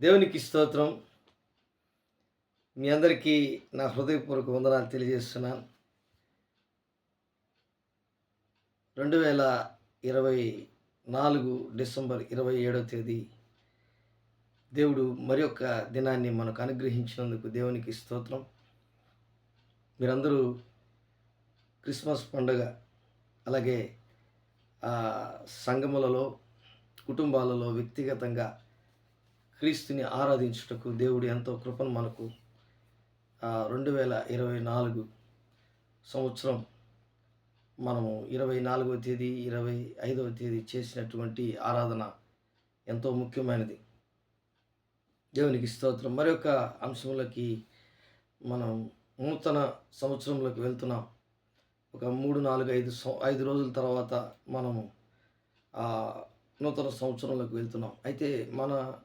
దేవునికి స్తోత్రం. మీ అందరికీ నా హృదయపూర్వక వందనాలు తెలియజేస్తున్నాను. రెండు వేల ఇరవై నాలుగు డిసెంబర్ ఇరవై ఏడవ తేదీ దేవుడు మరి యొక్క దినాన్ని మనకు అనుగ్రహించినందుకు దేవునికి స్తోత్రం. మీరందరూ క్రిస్మస్ పండుగ అలాగే సంగములలో సంఘములలో కుటుంబాలలో వ్యక్తిగతంగా క్రీస్తుని ఆరాధించుటకు దేవుడు ఎంతో కృపను మనకు. రెండు వేల ఇరవై నాలుగు సంవత్సరం మనము ఇరవై నాలుగవ తేదీ ఇరవై ఐదవ తేదీ చేసినటువంటి ఆరాధన ఎంతో ముఖ్యమైనది. దేవునికి స్తోత్రం. మరొక అంశంలోకి మనం నూతన సంవత్సరంలోకి వెళ్తున్నాం. ఒక మూడు నాలుగు ఐదు ఐదు రోజుల తర్వాత మనము నూతన సంవత్సరంలోకి వెళ్తున్నాం. అయితే మన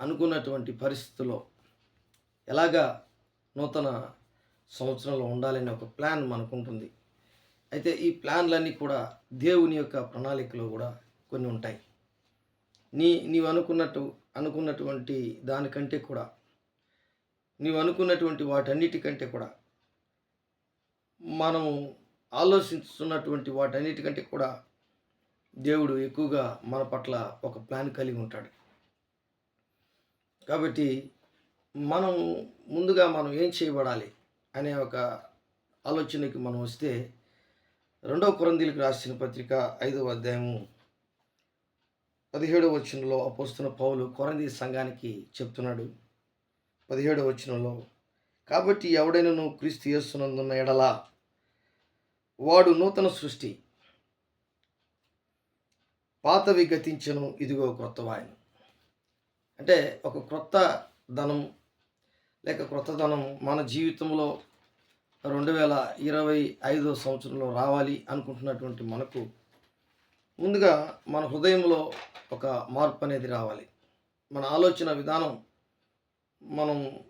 అనుకున్నటువంటి పరిస్థితుల్లో ఎలాగా నూతన సంవత్సరంలో ఉండాలనే ఒక ప్లాన్ మనకు ఉంటుంది అయితే ఈ ప్లాన్లన్నీ కూడా దేవుని యొక్క ప్రణాళికలో కూడా కొన్ని ఉంటాయి. నీ నీవు అనుకున్నట్టు అనుకున్నటువంటి దానికంటే కూడా నీవు అనుకున్నటువంటి వాటన్నిటికంటే కూడా మనము ఆలోచిస్తున్నటువంటి వాటన్నిటికంటే కూడా దేవుడు ఎక్కువగా మన పట్ల ఒక ప్లాన్ కలిగి ఉంటాడు. కాబట్టి మనం ముందుగా మనం ఏం చేయబడాలి అనే ఒక ఆలోచనకి మనం వస్తే రెండవ కొరందీలకు రాసిన పత్రిక ఐదవ అధ్యాయము పదిహేడవ వచనంలో అపోస్తున్న పౌలు కొరంది సంఘానికి చెప్తున్నాడు. పదిహేడవ వచనంలో కాబట్టి ఎవడైనను క్రీస్తు చేస్తున్నందున్న ఎడలా వాడు నూతన సృష్టి పాతవి గతించను ఇదిగో క్రొత్తవాయను అంటే ఒక క్రొత్త ధనం లేక క్రొత్త ధనం మన జీవితంలో రెండు వేల ఇరవై ఐదో సంవత్సరంలో రావాలి అనుకుంటున్నటువంటి మనకు ముందుగా మన హృదయంలో ఒక మార్పు అనేది రావాలి. మన ఆలోచన విధానం మనం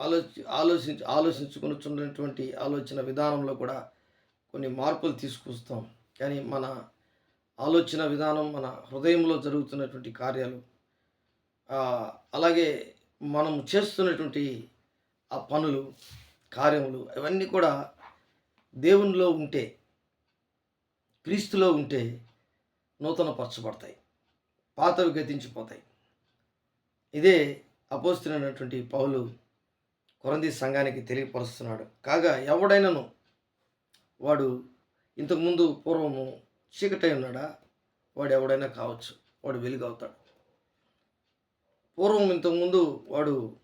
ఆలోచి ఆలోచించి ఆలోచించుకున్నటువంటి ఆలోచన విధానంలో కూడా కొన్ని మార్పులు తీసుకొస్తాం. కానీ మన ఆలోచన విధానం మన హృదయంలో జరుగుతున్నటువంటి కార్యాలు అలాగే మనం చేస్తున్నటువంటి ఆ పనులు కార్యములు అవన్నీ కూడా దేవునిలో ఉంటే క్రీస్తులో ఉంటే నూతన పరచబడతాయి పాతవి గతించిపోతాయి. ఇదే అపోస్తున్నటువంటి పౌలు కొరంది సంఘానికి తెలియపరుస్తున్నాడు. కాగా ఎవడైనాను వాడు ఇంతకుముందు పూర్వము చీకటై ఉన్నాడా? వాడు ఎవడైనా కావచ్చు. వాడు వెలుగవుతాడు పూర్వం ఇంతకుముందు వాడు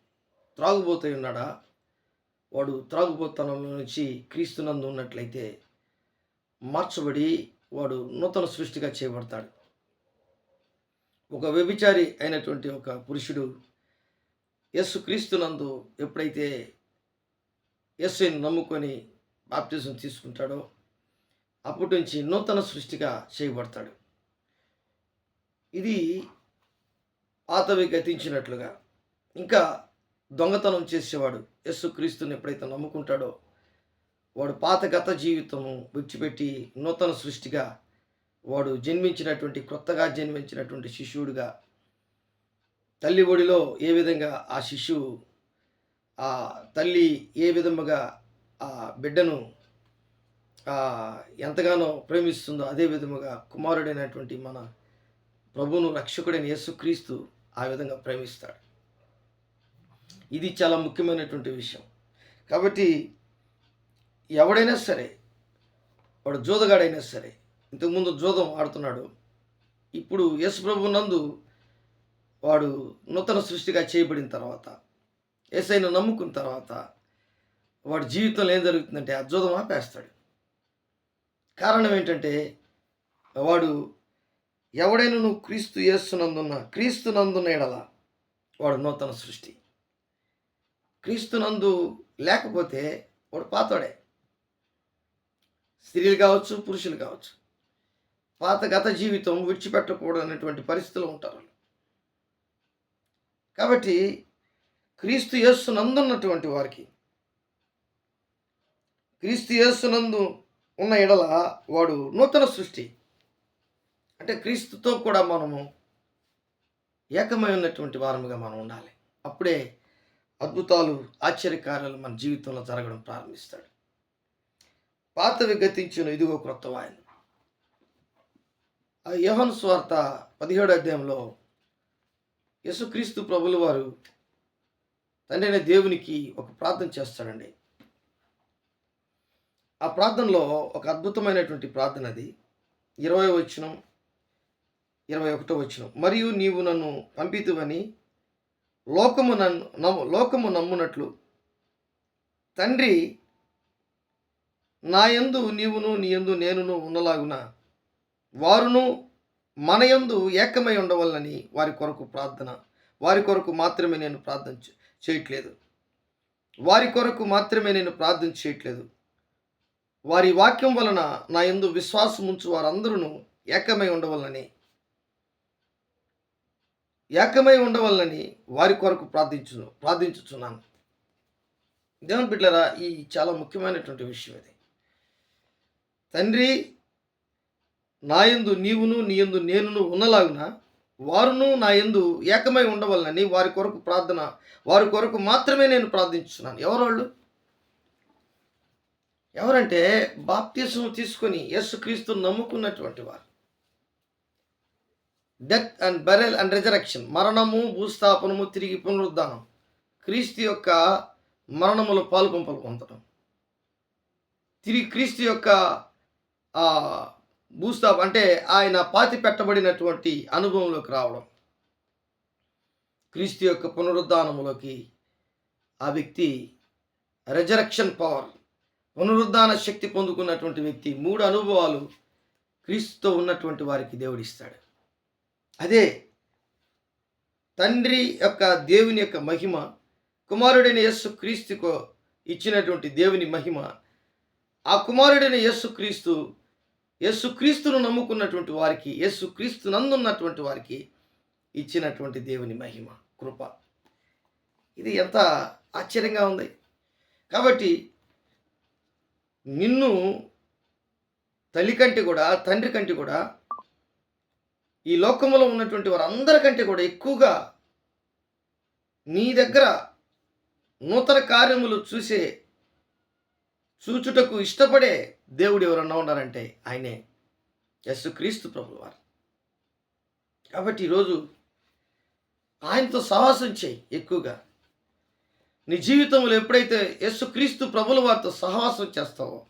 త్రాగుబోతై ఉన్నాడా? వాడు త్రాగుబోతనంలో నుంచి క్రీస్తునందు ఉన్నట్లయితే మార్చబడి వాడు నూతన సృష్టిగా చేయబడతాడు. ఒక వ్యభిచారి అయినటువంటి ఒక పురుషుడు యస్సు క్రీస్తునందు ఎప్పుడైతే యస్సుని నమ్ముకొని బాప్తిజం తీసుకుంటాడో అప్పటి నుంచి నూతన సృష్టిగా చేయబడతాడు. ఇది పాతవి గతించినట్లుగా ఇంకా దొంగతనం చేసేవాడు యేసుక్రీస్తుని ఎప్పుడైతే నమ్ముకుంటాడో వాడు పాత గత జీవితము విడిచిపెట్టి నూతన సృష్టిగా వాడు జన్మించినటువంటి క్రొత్తగా జన్మించినటువంటి శిష్యుడిగా తల్లి ఒడిలో ఏ విధంగా ఆ శిశువు ఆ తల్లి ఏ విధముగా ఆ బిడ్డను ఎంతగానో ప్రేమిస్తుందో అదే విధముగా కుమారుడైనటువంటి మన ప్రభువును రక్షకుడైన యేసుక్రీస్తు ఆ విధంగా ప్రేమిస్తాడు. ఇది చాలా ముఖ్యమైనటువంటి విషయం. కాబట్టి ఎవడైనా సరే వాడు జోదగాడైనా సరే ఇంతకుముందు జోదం ఆడుతున్నాడు. ఇప్పుడు యశ్ ప్రభు నందు వాడు నూతన సృష్టిగా చేయబడిన తర్వాత ఏసైను నమ్ముకున్న తర్వాత వాడి జీవితంలో ఏం జరుగుతుందంటే ఆ జోదం ఆపేస్తాడు. కారణం ఏంటంటే వాడు ఎవడైనా నువ్వు క్రీస్తు యేసునందున్న క్రీస్తు నందున్న ఎడల వాడు నూతన సృష్టి. క్రీస్తు నందు లేకపోతే వాడు పాతోడే. స్త్రీలు కావచ్చు పురుషులు కావచ్చు. పాత గత జీవితం విడిచిపెట్టకూడనటువంటి పరిస్థితులు ఉంటారు వాళ్ళు. కాబట్టి క్రీస్తు యేసునందున్నటువంటి వారికి క్రీస్తు యేసునందు ఉన్న ఎడల వాడు నూతన సృష్టి. అంటే క్రీస్తుతో కూడా మనము ఏకమై ఉన్నటువంటి వారముగా మనం ఉండాలి. అప్పుడే అద్భుతాలు ఆశ్చర్యకార్యాలు మన జీవితంలో జరగడం ప్రారంభిస్తాడు. పాతవి గతించిన ఇదిగో క్రొత్త వాయన ఆ యహన్ స్వార్త పదిహేడు అధ్యాయంలో యేసుక్రీస్తు ప్రభుల వారు తండ్రి దేవునికి ఒక ప్రార్థన చేస్తాడండి. ఆ ప్రార్థనలో ఒక అద్భుతమైనటువంటి ప్రార్థన అది. ఇరవై వచ్చినం ఇరవై ఒకటో వచ్చినం మరియు నీవు నన్ను పంపితువని లోకము నన్ను నమ్ము లోకము నమ్మునట్లు. తండ్రి నా యందు నీవును నీ యందు నేనును ఉన్నలాగున వారును మన యందు ఏకమై ఉండవలనని వారి కొరకు ప్రార్థన. వారి కొరకు మాత్రమే నేను ప్రార్థన చేయట్లేదు. వారి కొరకు మాత్రమే నేను ప్రార్థన చేయట్లేదు. వారి వాక్యం వలన నా యందు విశ్వాసం ఉంచు వారందరూ ఏకమై ఉండవలనని ఏకమై ఉండవలనని వారి కొరకు ప్రార్థించు ప్రార్థించుచున్నాను. దేవుని బిడ్డరా ఈ చాలా ముఖ్యమైనటువంటి విషయం ఇది. తండ్రి నాయందు నీవును నీయందు నేనును ఉన్నలాగున వారును నా ఎందు ఏకమై ఉండవలనని వారి కొరకు ప్రార్థన వారి కొరకు మాత్రమే నేను ప్రార్థించున్నాను ఎవరోళ్ళు? ఎవరంటే బాప్తీసం తీసుకొని యేసుక్రీస్తు నమ్ముకున్నటువంటి వారు. Death and burial and resurrection మరణము భూస్థాపనము తిరిగి పునరుద్ధానం. క్రీస్తు యొక్క మరణములో పాల్గొంపలు పొందడం తిరిగి క్రీస్తు యొక్క భూస్థాప అంటే ఆయన పాతి పెట్టబడినటువంటి అనుభవంలోకి రావడం. క్రీస్తు యొక్క పునరుద్ధానములోకి ఆ వ్యక్తి రెజరక్షన్ పవర్ పునరుద్ధాన శక్తి పొందుకున్నటువంటి వ్యక్తి మూడు అనుభవాలు క్రీస్తుతో ఉన్నటువంటి వారికి దేవుడిస్తాడు అదే తండ్రి యొక్క దేవుని యొక్క మహిమ కుమారుడైన యస్సు క్రీస్తుకు ఇచ్చినటువంటి దేవుని మహిమ. ఆ కుమారుడైన యేసు క్రీస్తు యేసు క్రీస్తును నమ్ముకున్నటువంటి వారికి యేసు క్రీస్తు నందున్నటువంటి వారికి ఇచ్చినటువంటి దేవుని మహిమ కృప. ఇది ఎంత ఆశ్చర్యంగా ఉంది. కాబట్టి నిన్ను తల్లి కంటే కూడా తండ్రి కంటే కూడా ఈ లోకములో ఉన్నటువంటి వారందరికంటే కూడా ఎక్కువగా నీ దగ్గర నూతన కార్యములు చూసే చూచుటకు ఇష్టపడే దేవుడు ఎవరన్నా ఉన్నారంటే ఆయనే. యస్సు క్రీస్తు ప్రభులు వారు కాబట్టి ఈరోజు ఆయనతో సహవాసం చేయి ఎక్కువగా. నీ జీవితంలో ఎప్పుడైతే యస్సు క్రీస్తు ప్రభుల వారితో సహవాసం చేస్తావో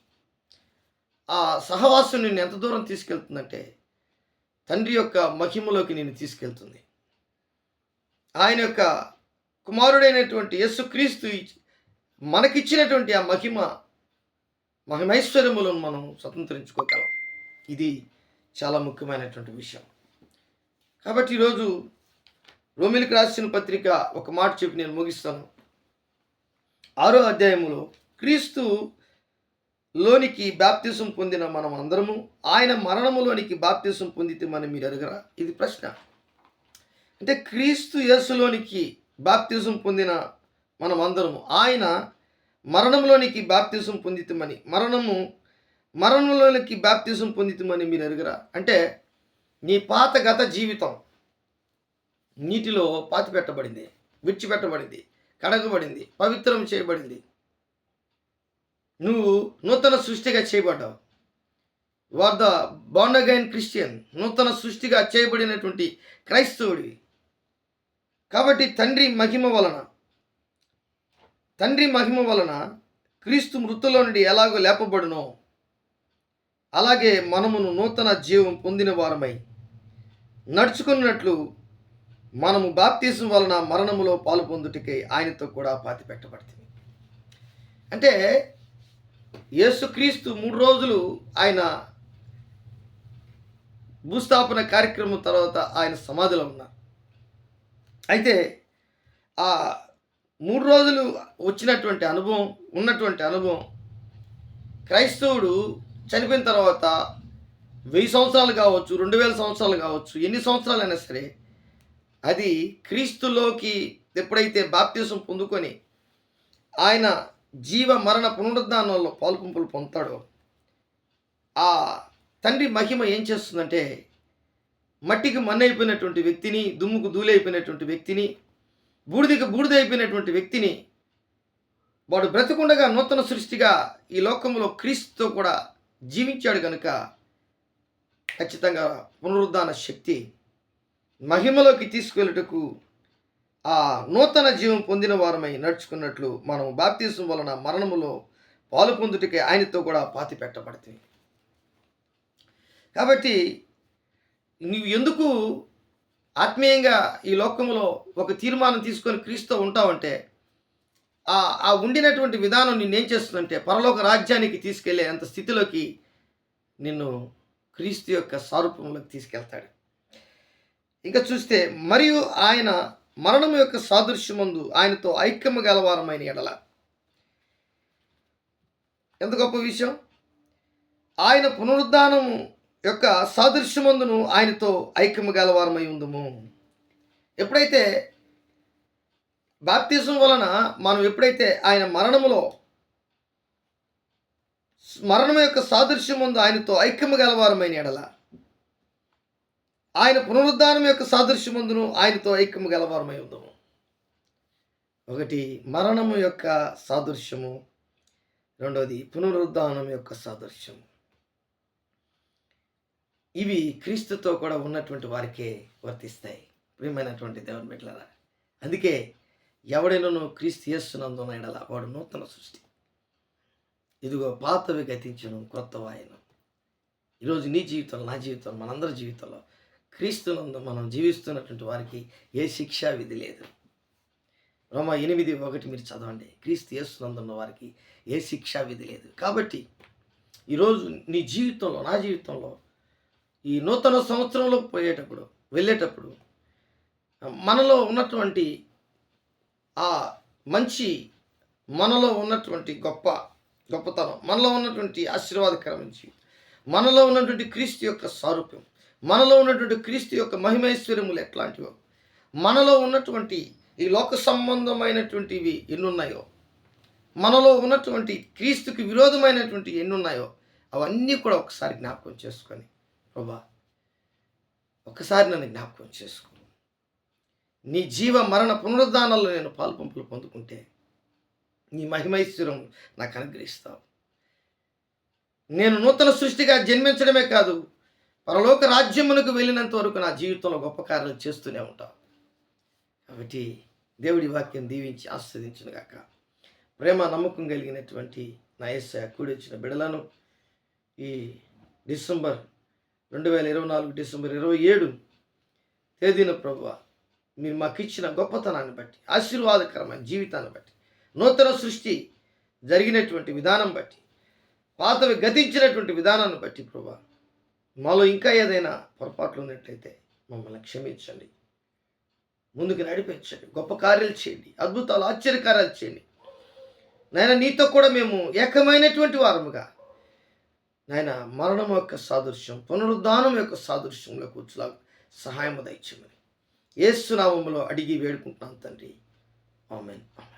ఆ సహవాసం నిన్ను ఎంత దూరం తీసుకెళ్తుందంటే తండ్రి యొక్క మహిమలోకి నేను తీసుకెళ్తుంది. ఆయన యొక్క కుమారుడైనటువంటి యేసుక్రీస్తు ఇచ్- మనకిచ్చినటువంటి ఆ మహిమ మహిమైశ్వర్యములను మనం స్వతంత్రించుకోగలం. ఇది చాలా ముఖ్యమైనటువంటి విషయం. కాబట్టి ఈరోజు రోమిలికి రాసిన పత్రిక ఒక మాట చెప్పి నేను ముగిస్తాను. ఆరో అధ్యాయములో క్రీస్తు లోనికి బాప్తిసం పొందిన మనం అందరము ఆయన మరణములోనికి బాప్తిసం పొందితే మనం మీరు అడగరా? ఇది ప్రశ్న. అంటే క్రీస్తు యేసులోనికి బాప్తిజం పొందిన మనం అందరము ఆయన మరణంలోనికి బాప్తిజం పొందితమని మరణము మరణంలోనికి బాప్తిజం పొందితమని మీరు ఎరుగరా అంటే నీ పాత గత జీవితం నీటిలో పాతి పెట్టబడింది విడిచిపెట్టబడింది కడగబడింది పవిత్రం చేయబడింది. నువ్వు నూతన సృష్టిగా చేయబడ్డావు. వార్ ద బాండ్ అగైన్ క్రిస్టియన్ నూతన సృష్టిగా చేయబడినటువంటి క్రైస్తవుడివి. కాబట్టి తండ్రి మహిమ వలన తండ్రి మహిమ వలన క్రీస్తు మృతులో నుండి ఎలాగో లేపబడునో అలాగే మనమును నూతన జీవం పొందిన వారమై నడుచుకున్నట్లు మనము బాప్తీసం వలన మరణములో పాలు పొందుటకై ఆయనతో కూడా పాతి పెట్టబడుతుంది అంటే యేసుక్రీస్తు మూడు రోజులు ఆయన భూస్థాపన కార్యక్రమం తర్వాత ఆయన సమాధిలో ఉన్నారు. అయితే ఆ మూడు రోజులు వచ్చినటువంటి అనుభవం ఉన్నటువంటి అనుభవం క్రైస్తవుడు చనిపోయిన తర్వాత వెయ్యి సంవత్సరాలు కావచ్చు రెండు వేల సంవత్సరాలు కావచ్చు ఎన్ని సంవత్సరాలైనా సరే అది క్రీస్తులోకి ఎప్పుడైతే బాప్తీసం పొందుకొని ఆయన జీవ మరణ పునరుద్ధానంలో పాల్పంపులు పొందుతాడో ఆ తండ్రి మహిమ ఏం చేస్తుందంటే మట్టికి మన్నైపోయినటువంటి వ్యక్తిని దుమ్ముకు దూలైపోయినటువంటి వ్యక్తిని బూడిదకి బూడిద అయిపోయినటువంటి వ్యక్తిని వాడు బ్రతికుండగా నూతన సృష్టిగా ఈ లోకంలో క్రీస్తుతో కూడా జీవించాడు కనుక ఖచ్చితంగా పునరుద్ధాన శక్తి మహిమలోకి తీసుకెళ్ళుటకు ఆ నూతన జీవం పొందిన వారమై నడుచుకున్నట్లు మనం బాప్తీసం వలన మరణములో పాలు పొందుటకే ఆయనతో కూడా పాతి పెట్టబడుతుంది కాబట్టి నువ్వు ఎందుకు ఆత్మీయంగా ఈ లోకంలో ఒక తీర్మానం తీసుకొని క్రీస్తు ఉంటావంటే ఆ ఆ ఉండినటువంటి విధానం నిన్నేం చేస్తుందంటే పరలోక రాజ్యానికి తీసుకెళ్ళే అంత స్థితిలోకి నిన్ను క్రీస్తు యొక్క స్వరూపంలోకి తీసుకెళ్తాడు. ఇంకా చూస్తే మరియు ఆయన మరణం యొక్క సాదృశ్యమందు ఆయనతో ఐక్యము గలవారమైన ఎడల. ఎంత గొప్ప విషయం. ఆయన పునరుద్ధానము యొక్క సాదృశ్యమందును ఆయనతో ఐక్యము గలవారమై ఉందము. ఎప్పుడైతే బాప్తిజం వలన మనం ఎప్పుడైతే ఆయన మరణములో మరణం యొక్క సాదృశ్యం ముందు ఆయనతో ఐక్యము గలవారమైన ఎడల ఆయన పునరుద్ధానం యొక్క సాదృశ్యమందును ఆయనతో ఐక్యము గలవారమై ఉందాము. ఒకటి మరణము యొక్క సాదృశ్యము. రెండవది పునరుద్ధానం యొక్క సాదృశ్యము. ఇవి క్రీస్తుతో కూడా ఉన్నటువంటి వారికే వర్తిస్తాయి. ప్రియమైనటువంటి దేవుని బిడ్డలారా అందుకే ఎవడైనాను క్రీస్తు చేస్తున్నందున ఎడల వాడు నూతన సృష్టి. ఇదిగో పాతవి గతించను క్రొత్త వాయనం ఈరోజు నీ జీవితంలో నా జీవితంలో మనందరి జీవితంలో క్రీస్తునందు మనం జీవిస్తున్నటువంటి వారికి ఏ శిక్షా విధి లేదు. రోమ ఎనిమిది ఒకటి మీరు చదవండి. క్రీస్తు చేస్తున్నందున్న వారికి ఏ శిక్షా విధి లేదు. కాబట్టి ఈరోజు నీ జీవితంలో నా జీవితంలో ఈ నూతన సంవత్సరంలో పోయేటప్పుడు వెళ్ళేటప్పుడు మనలో ఉన్నటువంటి ఆ మంచి మనలో ఉన్నటువంటి గొప్ప గొప్పతనం మనలో ఉన్నటువంటి ఆశీర్వాదకరమైన జీవితం మనలో ఉన్నటువంటి క్రీస్తు యొక్క సారూప్యం మనలో ఉన్నటువంటి క్రీస్తు యొక్క మహిమైశ్వర్యములు ఎట్లాంటివో? మనలో ఉన్నటువంటి ఈ లోక సంబంధమైనటువంటివి ఎన్నున్నాయో? మనలో ఉన్నటువంటి క్రీస్తుకి విరోధమైనటువంటి ఎన్నున్నాయో? అవన్నీ కూడా ఒకసారి జ్ఞాపకం చేసుకొని ప్రభా ఒకసారి నన్ను జ్ఞాపకం చేసుకో. నీ జీవ మరణ పునరుద్ధానాల్లో నేను పాల్పంపులు పొందుకుంటే నీ మహిమైశ్వరం నాకు అనుగ్రహిస్తావు. నేను నూతన సృష్టిగా జన్మించడమే కాదు పరలోక రాజ్యమునకు వెళ్ళినంత వరకు నా జీవితంలో గొప్ప కార్యాలు చేస్తూనే ఉంటాను కాబట్టి దేవుడి వాక్యం దీవించి ఆస్వాదించిన గాక. ప్రేమ నమ్మకం కలిగినటువంటి నా ఎస్ఐ కూడి వచ్చిన బిడలను ఈ డిసెంబర్ రెండు వేల ఇరవై నాలుగు డిసెంబర్ ఇరవై ఏడు తేదీన ప్రభు మీరు మాకు ఇచ్చిన గొప్పతనాన్ని బట్టి ఆశీర్వాదకరమైన జీవితాన్ని బట్టి నూతన సృష్టి జరిగినటువంటి విధానం బట్టి పాతవి గతించినటువంటి విధానాన్ని బట్టి ప్రభా మాలో ఇంకా ఏదైనా పొరపాట్లు ఉన్నట్లయితే మమ్మల్ని క్షమించండి. ముందుకు నడిపించండి. గొప్ప కార్యాలు చేయండి. అద్భుతాలు ఆశ్చర్యకార్యాలు చేయండి. నాయన నీతో కూడా మేము ఏకమైనటువంటి వారముగా. నాయన మరణం యొక్క సాదృశ్యం పునరుద్ధానం యొక్క సాదృశ్యంలో కూర్చులా సహాయం దయచేయమని. ఏసునామంలో అడిగి వేడుకుంటున్నాం తండ్రి. Amen amen.